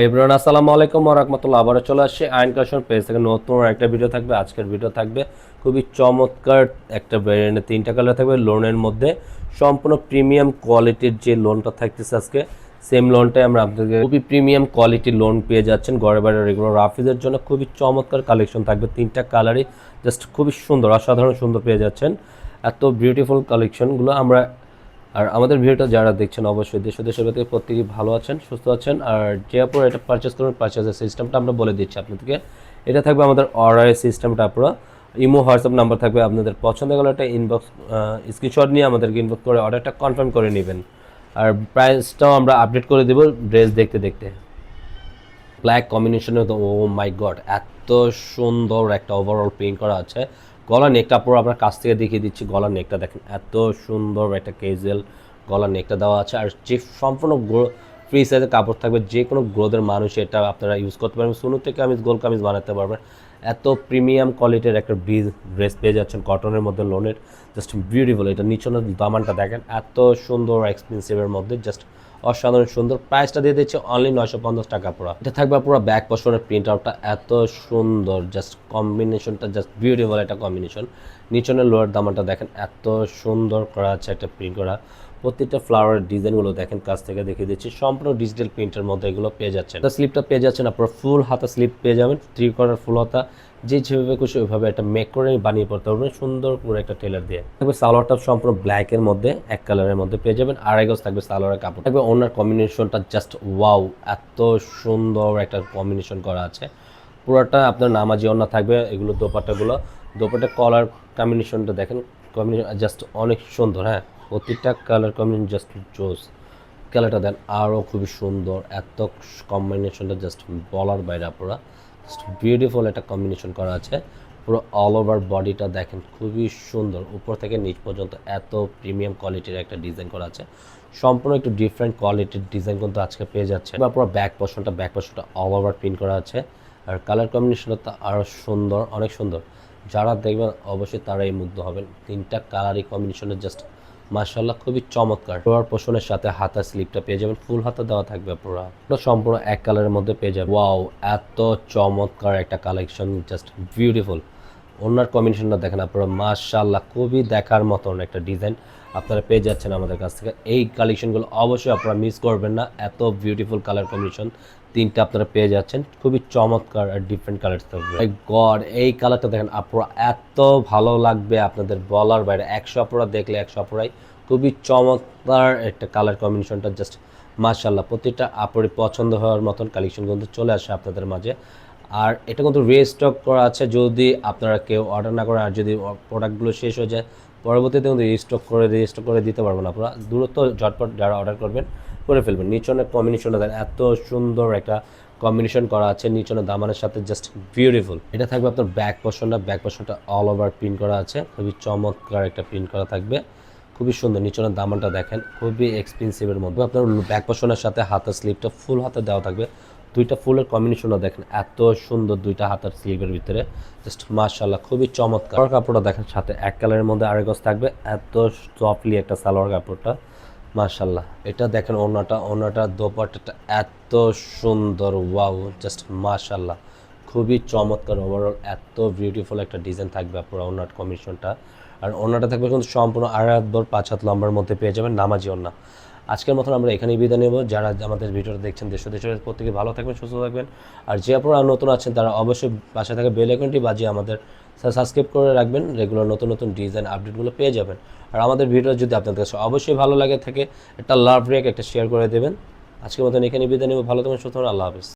Everyone আসসালামু আলাইকুম রাহমাতুল্লাহ। আবারও চলে আসছে আইন কালেকশন পেজ থেকে। নতুন একটা ভিডিও থাকবে, আজকের ভিডিও থাকবে খুবই চমৎকার একটা ভ্যারিয়েন্টে তিনটা কালার থাকবে লোনের মধ্যে। সম্পূর্ণ প্রিমিয়াম কোয়ালিটির যে লোনটা থাকতেছে আজকে সেম লোনটাই আমরা আপনাদের খুবই প্রিমিয়াম কোয়ালিটির লোন পেয়ে যাচ্ছেন ঘরে বাইরে রেগুলার রাফিজের জন্য। খুবই চমৎকার কালেকশন থাকবে তিনটা কালারই জাস্ট খুবই সুন্দর, অসাধারণ সুন্দর পেয়ে যাচ্ছেন। এত বিউটিফুল কালেকশনগুলো আমরা আর আমাদের ভিডিওটা যারা দেখছেন, অবশ্যই দেশ দেশের ভেতরে প্রত্যেকেই ভালো আছেন, সুস্থ আছেন। আর যে আপনারা এটা পারচেস করবেন পারচেসের সিস্টেমটা আমরা বলে দিচ্ছি আপনাদেরকে। এটা থাকবে আমাদের অর্ডারের সিস্টেমটা আপনারা ইমো হোয়াটসঅ্যাপ নাম্বার থাকবে আপনাদের পছন্দ গেলে একটা ইনবক্স স্ক্রিনশট নিয়ে আমাদেরকে ইনবক্স করে অর্ডারটা কনফার্ম করে নেবেন। আর প্রাইসটাও আমরা আপডেট করে দেবো ড্রেস দেখতে দেখতে। ব্ল্যাক কম্বিনেশনে তো ও মাই গড এত সুন্দর একটা ওভারঅল প্রিন্ট করা আছে। গলার নেকটা পুরো আপনার কাছ থেকে দেখিয়ে দিচ্ছি, গলার নেকটা দেখেন, এত সুন্দর একটা কেজেল গলার নেকটা দেওয়া আছে। আর যে সম্পূর্ণ ফ্রি সাইজের কাপড় থাকবে, যে কোনো গ্রোদের মানুষ এটা আপনারা ইউজ করতে পারবেন। শুরু থেকে আমি গোল কামিজ বানাতে পারবেন। এত প্রিমিয়াম কোয়ালিটির একটা ব্রিজ, ড্রেস পেয়ে যাচ্ছেন কটনের মধ্যে, লোনের জাস্ট বিউটিফুল এটা নিচনের দামানটা দেখেন, এত সুন্দর এক্সপেন্সিভের মধ্যে জাস্ট অসাধারণ সুন্দর প্রাইসটা দিয়ে দিচ্ছে অনলি নয়শো পঞ্চাশ টাকা পুরো। এটা থাকবে পুরো ব্যাক পশনের প্রিন্ট আউটটা এত সুন্দর জাস্ট কম্বিনেশনটা জাস্ট বিউটিফুল একটা কম্বিনেশন নিচনের লোয়ার দামানটা দেখেন, এত সুন্দর করা আছে একটা প্রিন্ট করা। প্রত্যেকটা ফ্লাওয়ারের ডিজাইনগুলো দেখেন, কাছ থেকে দেখিয়ে দিচ্ছি। সম্পূর্ণ ডিজিটাল প্রিন্টের মধ্যে এগুলো পেয়ে যাচ্ছেন। স্লিপটা পেয়ে যাচ্ছেন, আপনার ফুল হাতা স্লিপ পেয়ে যাবেন থ্রি করার ফুল হাতা। যে যেভাবে খুশি ওইভাবে একটা মেক করে বানিয়ে পড়তে পারবেন সুন্দর করে একটা টেলার দিয়ে। থাকবে সালোয়ারটা সম্পূর্ণ ব্ল্যাকের মধ্যে, এক কালারের মধ্যে পেয়ে যাবেন। আড়াই গজ থাকবে সালোয়ারের কাপড়। থাকবে ওনার কম্বিনেশনটা জাস্ট ওয়াও এত সুন্দর একটা কম্বিনেশন করা আছে। পুরোটা আপনার নামাজি ওনা থাকবে, এগুলো দোপাট্টাগুলো। দোপাট্টা কলার কম্বিনেশনটা দেখেন কম্বিনেশন জাস্ট অনেক সুন্দর হ্যাঁ। প্রত্যেকটা কালার কম্বিনেশন জাস্ট জোস কালারটা দেন আরও খুবই সুন্দর। এত কম্বিনেশনটা জাস্ট বলার বাইরে পুরো জাস্ট বিউটিফুল একটা কম্বিনেশন করা আছে। পুরো অল ওভার বডিটা দেখেন খুবই সুন্দর। উপর থেকে নিচ পর্যন্ত এত প্রিমিয়াম কোয়ালিটির একটা ডিজাইন করা আছে। সম্পূর্ণ একটু ডিফারেন্ট কোয়ালিটির ডিজাইন কিন্তু আজকে পেয়ে যাচ্ছে বা পুরো ব্যাক পোর্শনটা ব্যাক পোর্শনটা অল ওভার প্রিন্ট করা আছে। আর কালার কম্বিনেশনটা তো আরও সুন্দর, অনেক সুন্দর। যারা দেখবেন অবশ্যই তারা এই মুগ্ধ হবেন। তিনটা কালারই কম্বিনেশনের জাস্ট মার্শাল্লাহ খুবই চমৎকার। পুরার পোষণের সাথে হাতা স্লিপটা পেয়ে যাবেন, ফুল হাতা দেওয়া থাকবে পুরো পুরো সম্পূর্ণ এক কালারের মধ্যে পেয়ে যাবেন। ওয়াও, এত চমৎকার একটা কালেকশন জাস্ট বিউটিফুল ওনার কম্বিনেশনটা দেখেন আপনারা মার্শাল্লাহ খুবই দেখার মতন একটা ডিজাইন। আপনারা পেয়ে যাচ্ছেন আমাদের কাছ থেকে। এই কালেকশনগুলো অবশ্যই আপনারা মিস করবেন না। এত বিউটিফুল কালার কম্বিনেশন তিনটা আপনারা পেয়ে যাচ্ছেন। খুবই চমৎকার আর ডিফারেন্ট কালার থাকবে। গড এই কালারটা দেখেন, আপনারা এত ভালো লাগবে আপনাদের বলার বাইরে। একশো আপনারা দেখলে একশো আপনারাই খুবই চমৎকার একটা কালার কম্বিনেশনটা জাস্ট মার্শাল্লাহ প্রতিটা আপনারই পছন্দ হওয়ার মতন কালেকশন কিন্তু চলে আসে আপনাদের মাঝে। আর এটা কিন্তু রিস্টক করা আছে যদি আপনারা কেউ অর্ডার না করেন আর যদি প্রোডাক্টগুলো শেষ হয়ে যায় পরবর্তীতে কিন্তু রিস্টক করে রিস্টক করে দিতে পারবেন আপনারা দূরত্ব ঝটপট যারা অর্ডার করবেন, করে ফেলবেন। নিচনের কম্বিনেশনটা দেন। এত সুন্দর একটা কম্বিনেশন করা আছে নিচনের দামানের সাথে জাস্ট বিউটিফুল এটা থাকবে আপনার ব্যাক পোর্শনটা ব্যাক পোর্শনটা অল ওভার প্রিন্ট করা আছে। খুবই চমৎকার একটা প্রিন্ট করা থাকবে। খুবই সুন্দর। নিচনের দামানটা দেখেন। খুবই এক্সপেন্সিভের মধ্যে। আপনার ব্যাক পোর্শনের সাথে হাতের স্লিপটা ফুল হাতে দেওয়া থাকবে। দুইটা ফুলের কম্বিনেশনও দেখেন, এত সুন্দর দুইটা হাতের স্লিভের ভিতরে। জাস্ট মার্শাল্লাহ খুবই চমৎকার। কাপড়টা দেখেন সাথে এক কালারের মধ্যে আরেক গজ থাকবে, এত সফটলি একটা সালোয়ার কাপড়টা। মার্শাল্লাহ এটা দেখেন ওনাটা ওনাটা দোপাট্টাটা এত সুন্দর ওয়াও জাস্ট মার্শাল্লাহ খুবই চমৎকার ওভারঅল এত বিউটিফুল একটা ডিজাইন থাকবে আপনার ওনার কমিশনটা আর ওনাটা থাকবে কিন্তু সম্পূর্ণ আড়াই হাত পাঁচ হাত লম্বার মধ্যে পেয়ে যাবেন নামাজি ওনা আজকের মতন আমরা এখানেই বিদায় নেব। যারা আমাদের ভিডিওটা দেখছেন দেশ দেশের প্রত্যেকে ভালো থাকবেন, সুস্থ থাকবেন। আর যে আপনারা নতুন আছেন, তারা অবশ্যই পাশে থাকা বেল আইকনটি বাজিয়ে আমাদের সাবস্ক্রাইব করে রাখবেন। রেগুলার নতুন নতুন ডিজাইন আপডেটগুলো পেয়ে যাবেন। আর আমাদের ভিডিও যদি আপনাদের কাছে অবশ্যই ভালো লাগে থাকে, একটা লাভ রেক একটা শেয়ার করে দেবেন। আজকের মতন এখানে বিদায় নেব। ভালো থাকবেন, সুস্থ আল্লাহ হাফিজ।